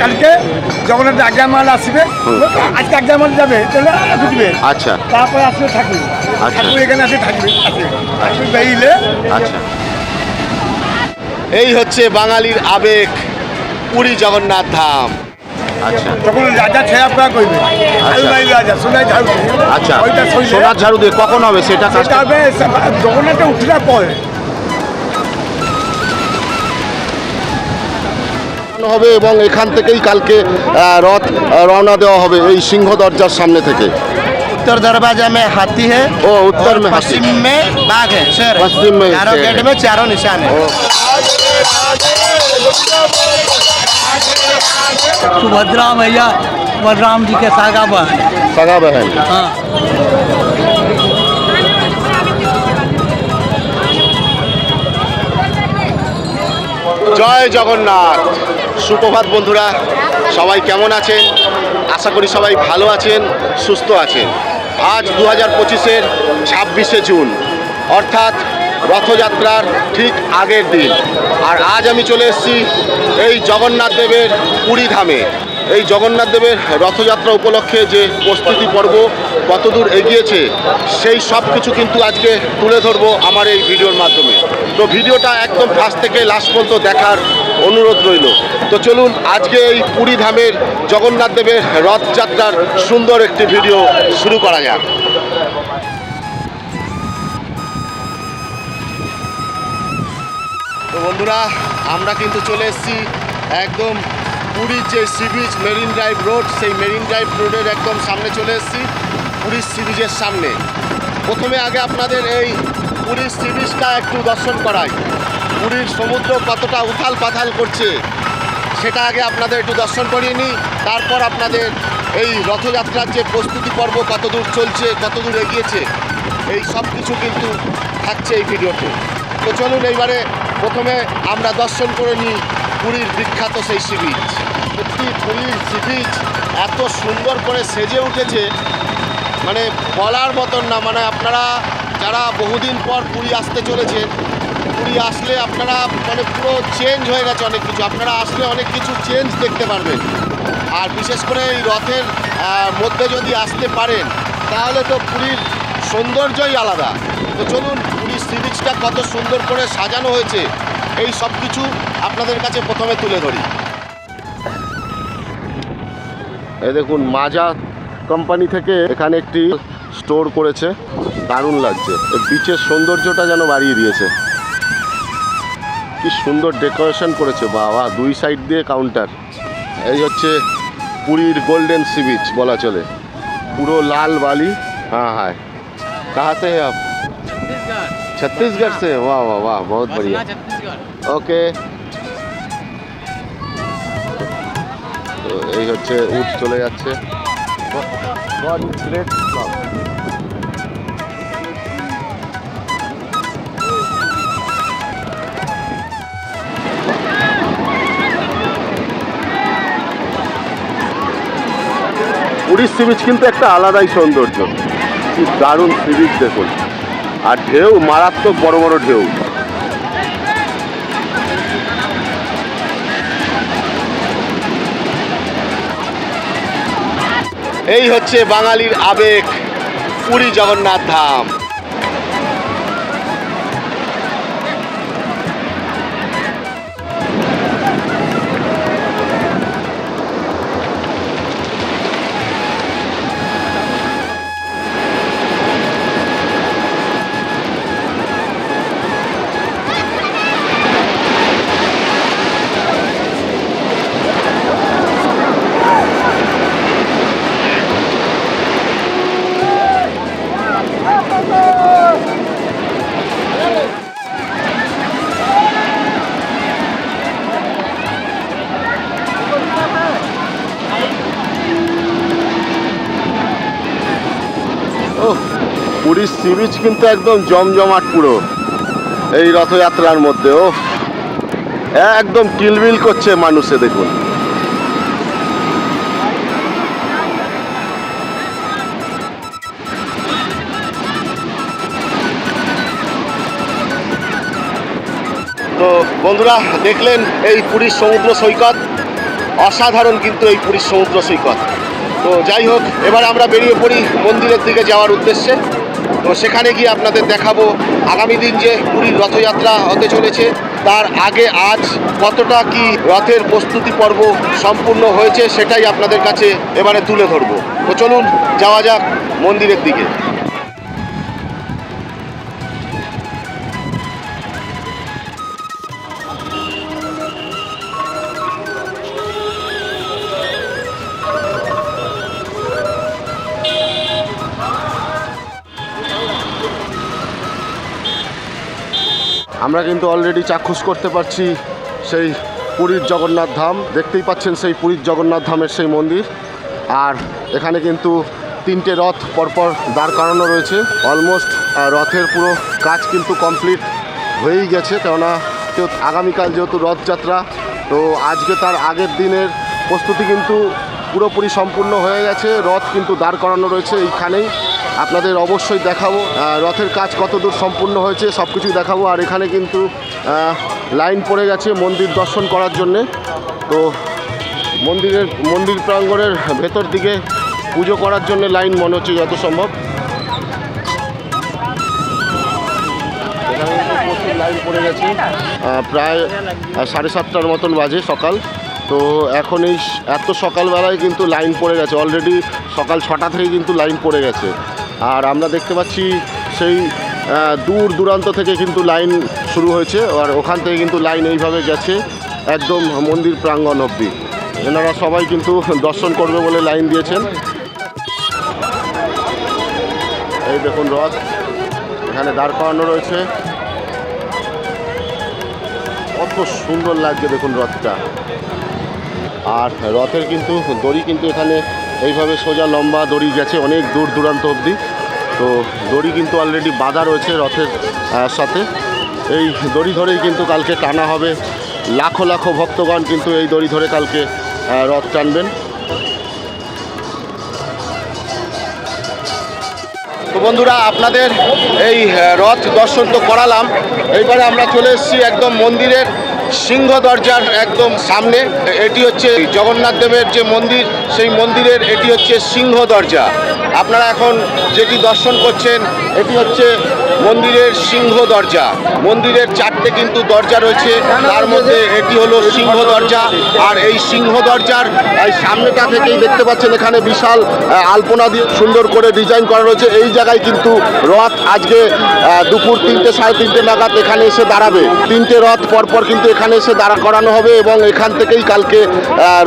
কালকে জগন্নাথ আজ্ঞামাল আসবে। আজকে আজ্ঞামাল যাবে চলে ঢুকবে। আচ্ছা। তারপরে আসবে ঠাকুর। আচ্ছা। ঠাকুর এখানে আসে থাকবে ঠাকুর বেরিয়ে আচ্ছা। এই হচ্ছে বাঙালির আবেগ পুরী জগন্নাথ ধাম। আচ্ছা। তখন রাজা ছেয়া করবে আলমারি রাজা সোনাই ঝাড়ু। আচ্ছা। ওইটা সোনার ঝাড়ু দিয়ে কখন হবে? সেটা হবে জগন্নাথে উঠলে পরে। হবে এবং এখান থেকেই কালকে আহ, রথ আহ, রওনা দেওয়া হবে এই সিংহ দরজার সামনে থেকে उत्तर दरवाजा में हाथी है ও উত্তর और মে হাতি। पश्चिम में बाघ है शेर है। पश्चिम में चारों शेर गेट है। में चारों निशान है सुभद्रा मैया बलराम जी के सागा बहन सगा बहन हाँ জয় জগন্নাথ সুপ্রভাত বন্ধুরা, সবাই কেমন আছেন? আশা করি সবাই ভালো আছেন, সুস্থ আছেন। আজ দু হাজার পঁচিশের ছাব্বিশে জুন, অর্থাৎ রথযাত্রার ঠিক আগের দিন। আর আজ আমি চলে এসেছি এই জগন্নাথ দেবের পুরী ধামে। এই জগন্নাথ দেবের রথযাত্রা উপলক্ষে যে প্রস্তুতি পর্ব কতদূর এগিয়েছে, সেই সব কিছু কিন্তু আজকে তুলে ধরবো আমার এই ভিডিওর মাধ্যমে। তো ভিডিওটা একদম ফার্স্ট থেকে লাস্ট পর্যন্ত দেখার অনুরোধ রইল। তো চলুন, আজকে এই পুরী ধামের জগন্নাথ দেবের রথযাত্রার সুন্দর একটি ভিডিও শুরু করা যাক। তো বন্ধুরা, আমরা কিন্তু চলে এসেছি একদম পুরীর যে sea beach marine drive road সেই মেরিন ড্রাইভ রোডের একদম সামনে চলে এসেছি, পুরীর সি বিচের সামনে। প্রথমে আগে আপনাদের এই পুরীর সি বিচটা একটু দর্শন করাই। পুরীর সমুদ্র কতটা উথাল পাথাল করছে, সেটা আগে আপনাদের একটু দর্শন করিয়ে নিই। তারপর আপনাদের এই রথযাত্রার যে প্রস্তুতি পর্ব, কতদূর চলছে, কতদূর এগিয়েছে, এই সব কিছু কিন্তু থাকছে এই ভিডিওতে। তো চলুন এইবারে প্রথমে আমরা দর্শন করে নিই পুরীর বিখ্যাত সেই সি বিচ সত্যি পুরীর সি বিচ এত সুন্দর করে সেজে উঠেছে মানে বলার মতন না। মানে আপনারা, যারা বহুদিন পর পুরী আসতে চলেছে পুরী আসলে আপনারা মানে পুরো চেঞ্জ হয়ে গেছে অনেক কিছু। আপনারা আসলে অনেক কিছু চেঞ্জ দেখতে পারবেন। আর বিশেষ করে এই রথের মধ্যে যদি আসতে পারেন, তাহলে তো পুরীর সৌন্দর্যই আলাদা। তো চলুন, পুরীর সি বিচটা কত সুন্দর করে সাজানো হয়েছে, এই সব কিছু আপনাদের কাছে প্রথমে তুলে ধরি। এই দেখুন, মাজা কোম্পানি থেকে এখানে একটি স্টোর করেছে। দারুণ লাগছে। বিচের সৌন্দর্যটা যেন বাড়িয়ে দিয়েছে। কি সুন্দর ডেকোরেশন করেছে বাবা দুই সাইড দিয়ে কাউন্টার এই হচ্ছে পুরীর গোল্ডেন সি বিচ বলা চলে পুরো লাল বালি হ্যাঁ হ্যাঁ कहाँ से है आप छत्तीसगढ़ से वाह वाह वाह बहुत बढ़िया ওকে তো এই হচ্ছে উট চলে যাচ্ছে পুরীর সি বিচ কিন্তু একটা আলাদাই সৌন্দর্য। দারুণ সি বিচ দেখুন। আর ঢেউ, মারাত্মক বড় বড় ঢেউ। এই হচ্ছে বাঙালির আবেগ, পুরী জগন্নাথ ধাম। সি বিচ কিন্তু একদম জমজমাট পুরো। এই রথযাত্রার মধ্যে ও একদম কিলবিল করছে মানুষে, দেখুন। তো বন্ধুরা, দেখলেন এই পুরীর সমুদ্র সৈকত? অসাধারণ কিন্তু এই পুরীর সমুদ্র সৈকত। তো যাই হোক, এবার আমরা বেরিয়ে পড়ি মন্দিরের দিকে যাওয়ার উদ্দেশ্যে। তো সেখানে গিয়ে আপনাদের দেখাবো আগামী দিন যে পুরীর রথযাত্রা হতে চলেছে, তার আগে আজ কতটা কি রথের প্রস্তুতি পর্ব সম্পূর্ণ হয়েছে সেটাই আপনাদের কাছে এবারে তুলে ধরবো। তো চলুন, যাওয়া যাক মন্দিরের দিকে। আমরা কিন্তু অলরেডি চাক্ষুষ করতে পারছি সেই পুরীর জগন্নাথ ধাম। দেখতেই পাচ্ছেন সেই পুরীর জগন্নাথ ধামের সেই মন্দির। আর এখানে কিন্তু তিনটে রথ পরপর দাঁড় করানো রয়েছে। অলমোস্ট রথের পুরো কাজ কিন্তু কমপ্লিট হয়েই গেছে। কেননা যেহেতু আগামীকাল যেহেতু রথযাত্রা, তো আজকে তার আগের দিনের প্রস্তুতি কিন্তু পুরোপুরি সম্পূর্ণ হয়ে গেছে। রথ কিন্তু দাঁড় করানো রয়েছে এইখানেই। আপনাদের অবশ্যই দেখাবো। রথের কাজ কতদূর সম্পূর্ণ হয়েছে সব কিছুই দেখাবো। আর এখানে কিন্তু লাইন পড়ে গেছে মন্দির দর্শন করার জন্যে। তো মন্দিরের, মন্দির প্রাঙ্গণের ভেতর দিকে পুজো করার জন্য লাইন মনে হচ্ছে যত সম্ভব। লাইন পড়ে গেছে। প্রায় সাড়ে সাতটার মতন বাজে সকাল। তো এখন এই এত সকালবেলায় কিন্তু লাইন পড়ে গেছে। অলরেডি সকাল ছটা থেকে কিন্তু লাইন পড়ে গেছে। আর আমরা দেখতে পাচ্ছি সেই দূর দূরান্ত থেকে কিন্তু লাইন শুরু হয়েছে। আর ওখান থেকে কিন্তু লাইন এইভাবে গেছে একদম মন্দির প্রাঙ্গণ অবধি। এনারা সবাই কিন্তু দর্শন করবে বলে লাইন দিয়েছেন। এই দেখুন রথ, এখানে দাঁড় করানো রয়েছে। কত সুন্দর লাগছে দেখুন রথটা। আর রথের কিন্তু দড়ি কিন্তু এখানে এইভাবে সোজা লম্বা দড়ি গেছে, অনেক দূর দূরান্ত অবধি। তো দড়ি কিন্তু অলরেডি বাঁধা রয়েছে রথের সাথে। এই দড়ি ধরেই কিন্তু কালকে টানা হবে। লাখো লাখো ভক্তগণ কিন্তু এই দড়ি ধরে কালকে রথ টানবেন। তো বন্ধুরা, আপনাদের এই রথ দর্শন তো করালাম। এইবারে আমরা চলে এসেছি একদম মন্দিরের সিংহ দরজার একদম সামনে, এটি হচ্ছে জগন্নাথ দেবের যে মন্দির, সেই মন্দিরের এটি হচ্ছে সিংহ দরজা। আপনারা এখন যেটি দর্শন করছেন, এটি হচ্ছে মন্দিরের সিংহ দরজা। মন্দিরের চারটে কিন্তু দরজা রয়েছে। তার মধ্যে এটি হলো সিংহ দরজা আর এই সিংহ দরজার, এই সামনেটা থেকেই দেখতে পাচ্ছেন এখানে বিশাল আলপনা দিয়ে সুন্দর করে ডিজাইন করা রয়েছে। এই জায়গায় কিন্তু রথ আজকে দুপুর তিনটে সাড়ে তিনটে নাগাদ এখানে এসে দাঁড়াবে। তিনটে রথ পরপর কিন্তু এখানে এসে দাঁড়া করানো হবে এবং এখান থেকেই কালকে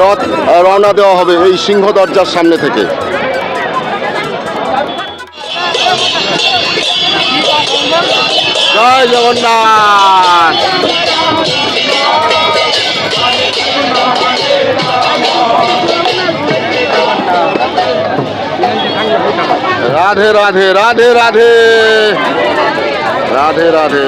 রথ রওনা দেওয়া হবে এই সিংহ দরজার সামনে থেকে। জয় জগন্নাথ। রাধে রাধে রাধে রাধে। রাধে রাধে।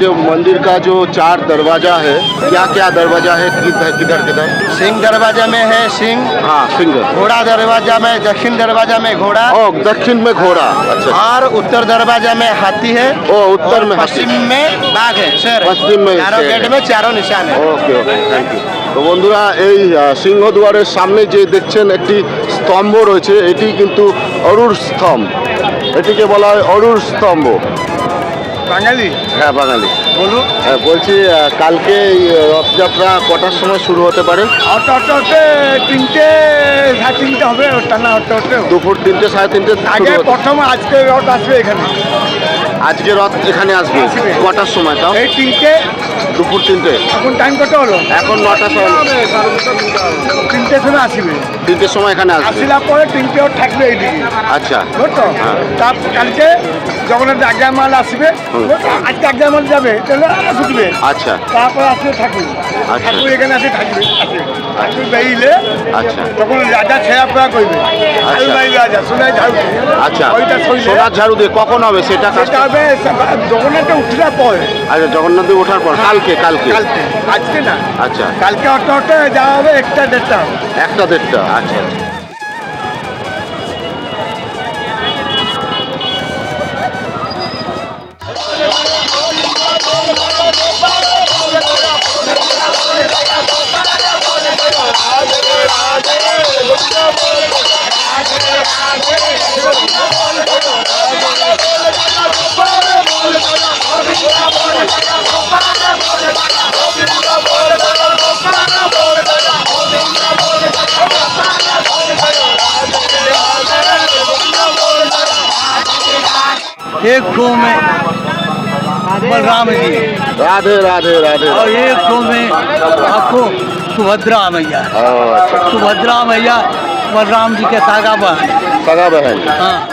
जो मंदिर का जो चार दरवाजा है क्या क्या दरवाजा है किधर किधर किधर सिंह दरवाजा में है सिंह हाँ सिंह घोड़ा दरवाजा में दक्षिण दरवाजा में घोड़ा ओ दक्षिण में घोड़ा अच्छा और उत्तर दरवाजा में हाथी है ओ उत्तर में और पश्चिम में बाघ है सर पश्चिम में चारों शेर है। गेट में चारों निशान है ওকে ওকে থ্যাংক ইউ তো বন্ধুরা এই আহ, সিংহদুয়ারের সামনে যে দেখছেন একটি স্তম্ভ রয়েছে এটি কিন্তু অরুর স্তম্ভ এটিকে বলা হয় অরুর স্তম্ভ বাঙালি? হ্যাঁ বাঙালি। বলুন। হ্যাঁ বলছি কালকে এই রথযাত্রা কটার সময় শুরু হতে পারে? অটো অটো অটো তিনটে সাড়ে তিনটে হবে ওটা না অটো অটো। দুপুর তিনটে সাড়ে তিনটে আগে প্রথম আজকে রথ আসবে এখানে। আজকে রথ এখানে আসবে। আসবে। কটার সময় তাও? এই তিনটে। দুপুর তিনটে। এখন টাইম কত হলো? এখন নটা সময়। তিনটের সময় আসবে। তিনটের সময় এখানে আসবে। পরে তিনটে থাকবে এইদিকে। আচ্ছা। বুঝতো হ্যাঁ। তার কালকে জগন্নাথ আজ্ঞা মাল আসবে। আজকে আজ্ঞা মাল যাবে তাহলে ছুটবে। আচ্ছা। তারপরে আসবে ঠাকুর আচ্ছা। ঠাকুর এখানে আসে থাকবে আসে আচ্ছা। তখন রাজা ছেঁড়া ফেরা করবে আলমারি রাজা সোনাই ঝাড়ু আচ্ছা। ওইটা সইলে সোনার ঝাড়ু দিয়ে কখন হবে সেটা সেটা হবে জগন্নাথে পরে। আচ্ছা জগন্নাথ ওঠার পর কালকে কালকে? কালকে। আজকে না। আচ্ছা। কালকে অটো অটো যাওয়া হবে একটা দেড়টা। হবে। একটা দেড়টা আচ্ছা। एक गो में बलराम जी। राधे राधे राधे। और एक गो में आपको सुभद्रा मैया। अच्छा। सुभद्रा मैया बलराम जी के सागा बहन। सागा बहन। हाँ।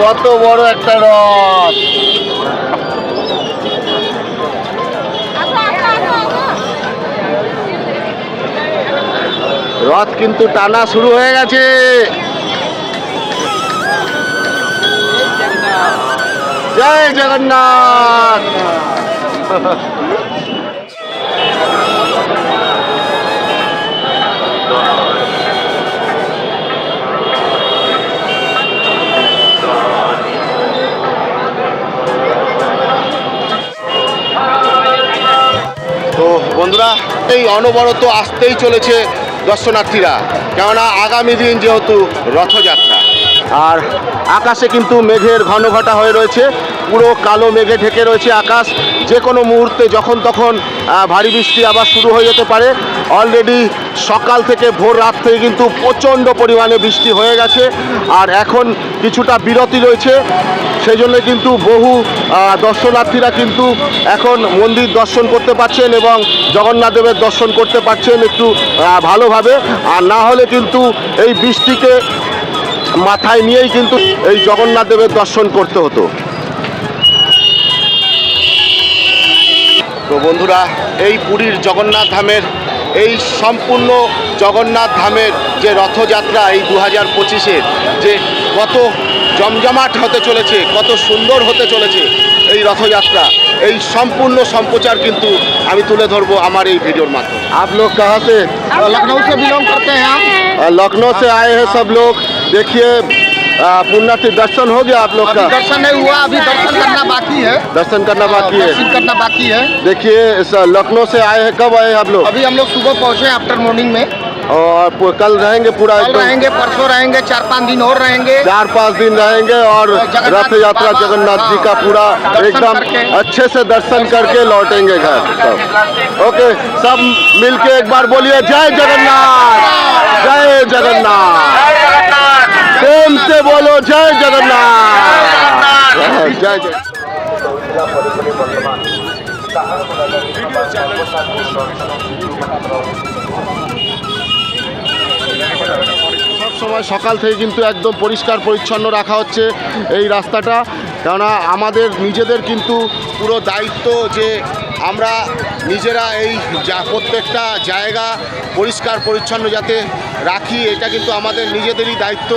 কত বড় একটা রথ। রথ কিন্তু টানা শুরু হয়ে গেছে। জয় জগন্নাথ। বন্ধুরা এই অনবরত আসতেই চলেছে দর্শনার্থীরা। কেননা আগামী দিন যেহেতু রথযাত্রা আর আকাশে কিন্তু মেঘের ঘন ঘটা হয়ে রয়েছে। পুরো কালো মেঘে ঢেকে রয়েছে আকাশ। যে কোনো মুহূর্তে যখন তখন ভারী বৃষ্টি আবার শুরু হয়ে যেতে পারে। অলরেডি সকাল থেকে ভোর রাত থেকে কিন্তু প্রচণ্ড পরিমাণে বৃষ্টি হয়ে গেছে। আর এখন কিছুটা বিরতি রয়েছে। সেই জন্য কিন্তু বহু দর্শনার্থীরা কিন্তু এখন মন্দির দর্শন করতে পারছেন এবং জগন্নাথ দেবের দর্শন করতে পারছেন একটু ভালোভাবে। আর না হলে কিন্তু এই বৃষ্টিকে মাথায় নিয়েই কিন্তু এই জগন্নাথ দেবের দর্শন করতে হতো তো বন্ধুরা এই পুরীর জগন্নাথ ধামের এই সম্পূর্ণ জগন্নাথ ধামের যে রথযাত্রা এই দু হাজার পঁচিশের যে কত জমজমাট হতে চলেছে কত সুন্দর হতে চলেছে এই রথযাত্রা এই সম্পূর্ণ সম্প্রচার কিন্তু আমি তুলে ধরবো আমার এই ভিডিওর মাধ্যমে आप लोग कहाँ से लखनऊ से बिलोंग करते हैं हम लखनऊ से आए हैं सब लोग देखिए पुण्यति दर्शन हो गया आप लोग का? दर्शन नहीं हुआ अभी दर्शन करना बाकी है। दर्शन करना बाकी है। दर्शन करना बाकी है। देखिए लखनऊ से आए हैं कब आए हैं आप लोग? अभी हम लोग सुबह पहुँचे आफ्टर मॉर्निंग में। और कल रहेंगे पूरा कल रहेंगे परसों रहेंगे चार पाँच दिन और रहेंगे। चार पाँच दिन रहेंगे और रथ यात्रा जगन्नाथ जी का हाँ, पूरा एकदम अच्छे से दर्शन करके लौटेंगे घर। सब ओके सब मिलके एक बार बोलिए जय जगन्नाथ जय जगन्नाथ। বলতে বলো জয় জগন্নাথ। জয় জয়। সময় সকাল থেকে কিন্তু একদম পরিষ্কার পরিচ্ছন্ন রাখা হচ্ছে এই রাস্তাটা। কেননা আমাদের নিজেদের কিন্তু পুরো দায়িত্ব যে আমরা নিজেরা এই যা প্রত্যেকটা জায়গা পরিষ্কার পরিচ্ছন্ন যাতে রাখি এটা কিন্তু আমাদের নিজেদেরই দায়িত্ব।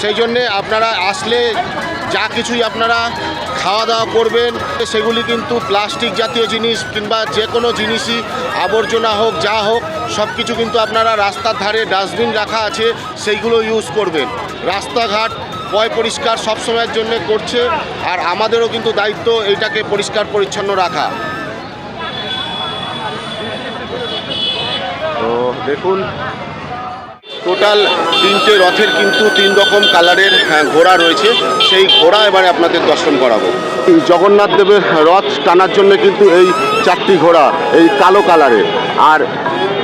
সেই জন্যে আপনারা আসলে যা কিছুই আপনারা খাওয়া দাওয়া করবেন, সেগুলি কিন্তু প্লাস্টিক জাতীয় জিনিস কিংবা যে কোনো জিনিসই আবর্জনা হোক, যা হোক সব কিছু কিন্তু আপনারা রাস্তার ধারে ডাস্টবিন রাখা আছে, সেইগুলো ইউজ করবেন। রাস্তাঘাট পয় পরিষ্কার সব সময়ের জন্য করছে, আর আমাদেরও কিন্তু দায়িত্ব এইটাকে পরিষ্কার পরিচ্ছন্ন রাখা। তো দেখুন টোটাল তিনটে রথের কিন্তু তিন রকম কালারের ঘোড়া রয়েছে। সেই ঘোড়া এবারে আপনাদের দর্শন করাবো। জগন্নাথ দেবের রথ টানার জন্য কিন্তু এই চারটি ঘোড়া এই কালো কালারের। আর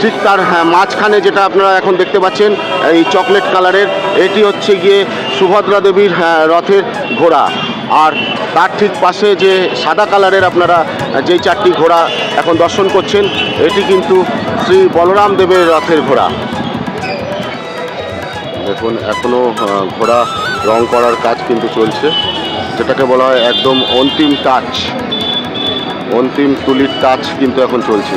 ঠিক তার হ্যাঁ, মাঝখানে যেটা আপনারা এখন দেখতে পাচ্ছেন এই চকলেট কালারের এটি হচ্ছে গিয়ে সুভদ্রা দেবীর হ্যাঁ, রথের ঘোড়া। আর তার ঠিক পাশে যে সাদা কালারের আপনারা যেই চারটি ঘোড়া এখন দর্শন করছেন এটি কিন্তু শ্রী বলরাম দেবের রথের ঘোড়া। দেখুন এখনও ঘোড়া রং করার কাজ কিন্তু চলছে। যেটাকে বলা হয় একদম অন্তিম টাচ অন্তিম তুলির টাচ কিন্তু এখন চলছে।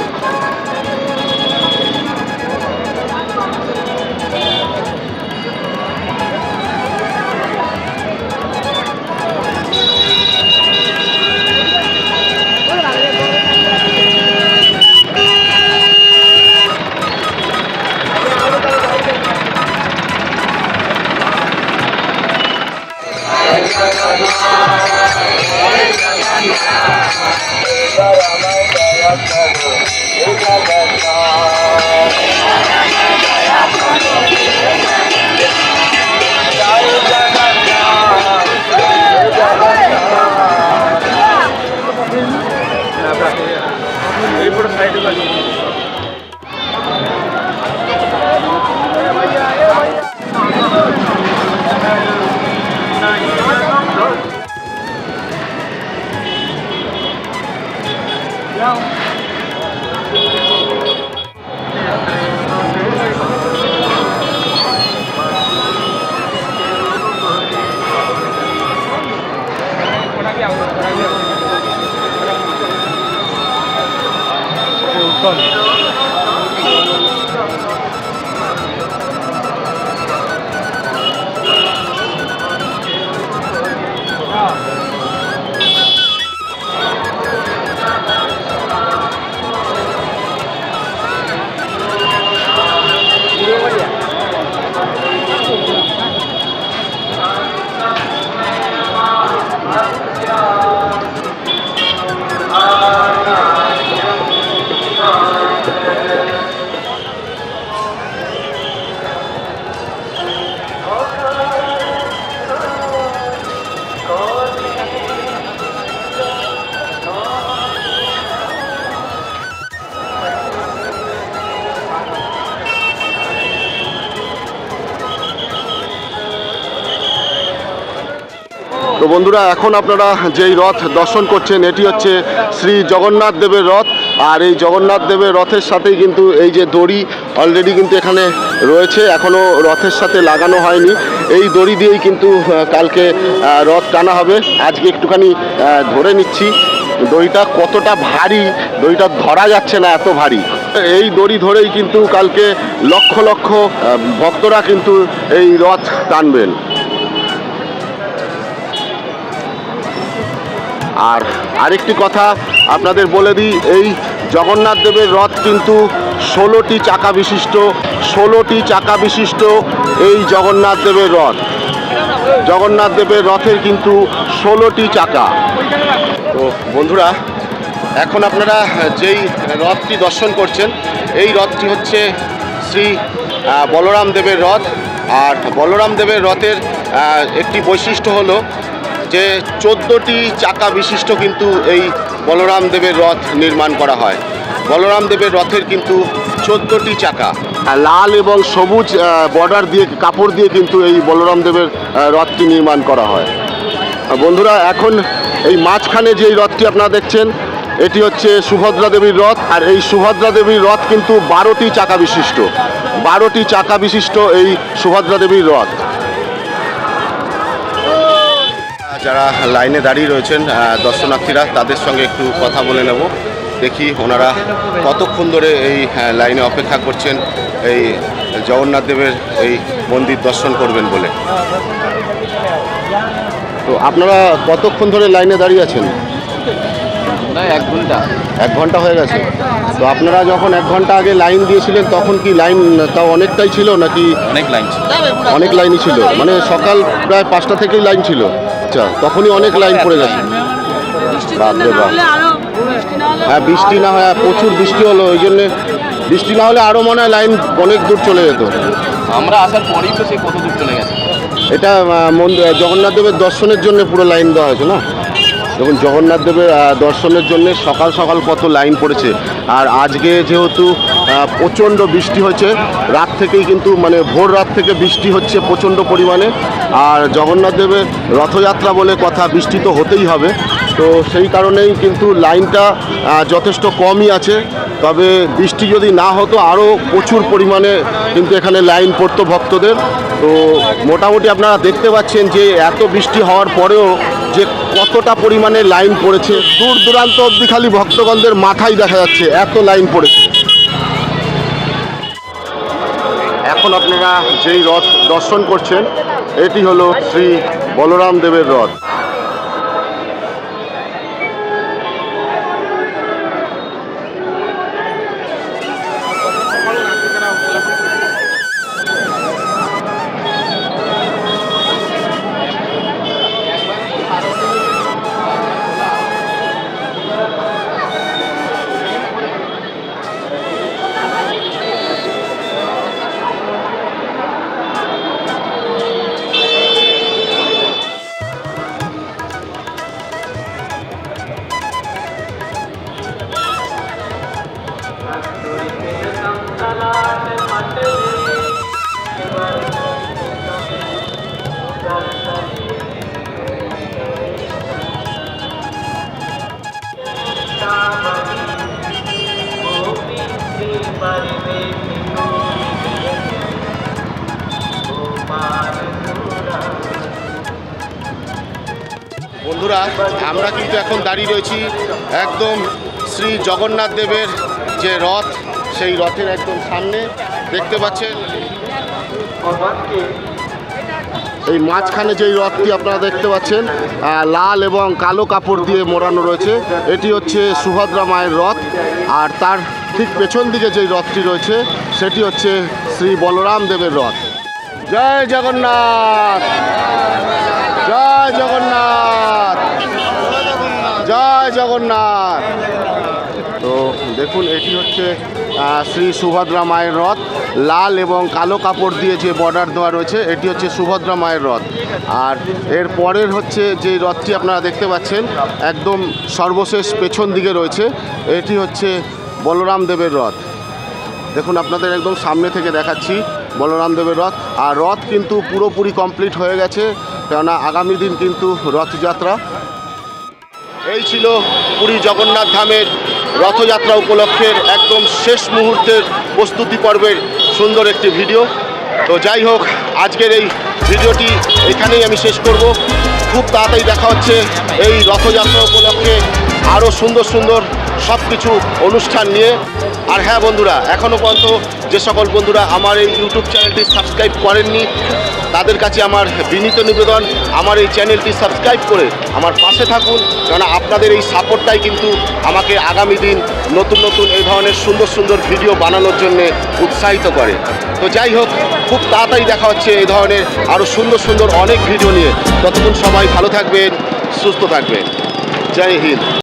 তো বন্ধুরা, এখন আপনারা যেই রথ দর্শন করছেন, এটি হচ্ছে শ্রী জগন্নাথ দেবের রথ। আর এই জগন্নাথ দেবের রথের সাথেই কিন্তু এই যে দড়ি অলরেডি কিন্তু এখানে রয়েছে এখনও রথের সাথে লাগানো হয়নি। এই দড়ি দিয়েই কিন্তু কালকে রথ টানা হবে। আজকে একটুখানি ধরে নিচ্ছি, দড়িটা কতটা ভারী, দড়িটা ধরা যাচ্ছে না এত ভারী। এই দড়ি ধরেই কিন্তু কালকে লক্ষ লক্ষ ভক্তরা কিন্তু এই রথ টানবেন। আর আরেকটি কথা আপনাদের বলে দিই, এই জগন্নাথ দেবের রথ কিন্তু ষোলোটি চাকা বিশিষ্ট, ষোলোটি চাকা বিশিষ্ট এই জগন্নাথ দেবের রথ। জগন্নাথ দেবের রথের কিন্তু ষোলোটি চাকা। তো বন্ধুরা, এখন আপনারা যেই রথটি দর্শন করছেন, এই রথটি হচ্ছে শ্রী বলরাম দেবের রথ। আর বলরাম দেবের রথের একটি বৈশিষ্ট্য হলো যে চোদ্দোটি চাকা বিশিষ্ট কিন্তু এই বলরাম দেবের রথ নির্মাণ করা হয়। বলরাম দেবের রথের কিন্তু চোদ্দোটি চাকা। লাল এবং সবুজ বর্ডার দিয়ে, কাপড় দিয়ে কিন্তু এই বলরাম দেবের রথটি নির্মাণ করা হয়। বন্ধুরা, এখন এই মাঝখানে যেই রথটি আপনারা দেখছেন, এটি হচ্ছে সুভদ্রা দেবীর রথ। আর এই সুভদ্রা দেবীর রথ কিন্তু বারোটি চাকা বিশিষ্ট। বারোটি চাকা বিশিষ্ট এই সুভদ্রা দেবীর রথ। যারা লাইনে দাঁড়িয়ে রয়েছেন দর্শনার্থীরা, তাদের সঙ্গে একটু কথা বলে নেব। দেখি ওনারা কতক্ষণ ধরে এই লাইনে অপেক্ষা করছেন, এই জগন্নাথ দেবের এই মন্দির দর্শন করবেন বলে। তো আপনারা কতক্ষণ ধরে লাইনে দাঁড়িয়ে আছেন? এক ঘণ্টা। এক ঘণ্টা হয়ে গেছে। তো আপনারা যখন এক ঘণ্টা আগে লাইন দিয়েছিলেন তখন কি লাইন তাও অনেকটাই ছিল নাকি? অনেক লাইন ছিল। অনেক লাইনই ছিল। মানে সকাল প্রায় পাঁচটা থেকেই লাইন ছিল। আচ্ছা তখনই অনেক লাইন পড়ে গেছে। বাপরে বাপ। হ্যাঁ বৃষ্টি না হয় প্রচুর বৃষ্টি হলো ওই জন্যে বৃষ্টি না হলে আরও মনে হয় লাইন অনেক দূর চলে যেত। আমরা আসার পরেই তো সেই কত দূর চলে গেছে। এটা মন্দির জগন্নাথ দেবের দর্শনের জন্য পুরো লাইন দেওয়া হয়েছে না? দেখুন, জগন্নাথ দেবের দর্শনের জন্য সকাল সকাল কত লাইন পড়েছে। আর আজকে যেহেতু প্রচণ্ড বৃষ্টি হয়েছে, রাত থেকেই কিন্তু মানে ভোর রাত থেকে বৃষ্টি হচ্ছে প্রচণ্ড পরিমাণে। আর জগন্নাথ দেবের রথযাত্রা বলে কথা বৃষ্টি তো হতেই হবে। তো সেই কারণেই কিন্তু লাইনটা যথেষ্ট কমই আছে। তবে বৃষ্টি যদি না হতো আরও প্রচুর পরিমাণে কিন্তু এখানে লাইন পড়তো ভক্তদের। তো মোটামুটি আপনারা দেখতে পাচ্ছেন যে এত বৃষ্টি হওয়ার পরেও যে কতটা পরিমাণে লাইন পড়েছে, দূর দূরান্ত অবধি খালি ভক্তগণদের মাথায় দেখা যাচ্ছে, এত লাইন পড়েছে। এখন আপনারা যেই রথ দর্শন করছেন, এটি হলো শ্রী বলরাম দেবের রথ। বন্ধুরা আমরা কিন্তু এখন দাঁড়িয়ে রয়েছি একদম শ্রী জগন্নাথ দেবের যে রথ সেই রথের একদম সামনে দেখতে পাচ্ছেন। এই মাঝখানে যেই রথটি আপনারা দেখতে পাচ্ছেন লাল এবং কালো কাপড় দিয়ে মোড়ানো রয়েছে, এটি হচ্ছে সুভদ্রা মায়ের রথ। আর তার ঠিক পেছন দিকে যেই রথটি রয়েছে, সেটি হচ্ছে শ্রী বলরাম দেবের রথ। জয় জগন্নাথ! জয় জগন্নাথ! জয় জগন্নাথ! তো দেখুন, এটি হচ্ছে শ্রী সুভদ্রা মায়ের রথ। লাল এবং কালো কাপড় দিয়ে যে বর্ডার দেওয়া রয়েছে, এটি হচ্ছে সুভদ্রা মায়ের রথ। আর এর পরের হচ্ছে যে রথটি আপনারা দেখতে পাচ্ছেন, একদম সর্বশেষ পেছন দিকে রয়েছে, এটি হচ্ছে বলরাম দেবের রথ। দেখুন, আপনাদের একদম সামনে থেকে দেখাচ্ছি বলরাম দেবের রথ। আর রথ কিন্তু পুরোপুরি কমপ্লিট হয়ে গেছে, কেননা আগামী দিন কিন্তু রথযাত্রা। এই ছিল পুরী জগন্নাথ ধামের রথযাত্রা উপলক্ষের একদম শেষ মুহূর্তের প্রস্তুতি পর্বের সুন্দর একটি ভিডিও। তো যাই হোক, আজকের এই ভিডিওটি এখানেই আমি শেষ করব। খুব তাড়াতাড়ি দেখা হচ্ছে এই রথযাত্রা উপলক্ষে আরও সুন্দর সুন্দর সব কিছু অনুষ্ঠান নিয়ে। আর হ্যাঁ বন্ধুরা, এখনও পর্যন্ত যে সকল বন্ধুরা আমার এই ইউটিউব চ্যানেলটি সাবস্ক্রাইব করেননি, তাদের কাছে আমার বিনীত নিবেদন, আমার এই চ্যানেলটি সাবস্ক্রাইব করে আমার পাশে থাকুন, কেননা আপনাদের এই সাপোর্টটাই কিন্তু আমাকে আগামী দিন নতুন নতুন এই ধরনের সুন্দর সুন্দর ভিডিও বানানোর জন্য উৎসাহিত করে। তো যাই হোক, খুব তাড়াতাড়ি দেখা হচ্ছে এই ধরনের আরও সুন্দর সুন্দর অনেক ভিডিও নিয়ে। ততক্ষণ সবাই ভালো থাকবেন, সুস্থ থাকবেন। জয় হিন্দ।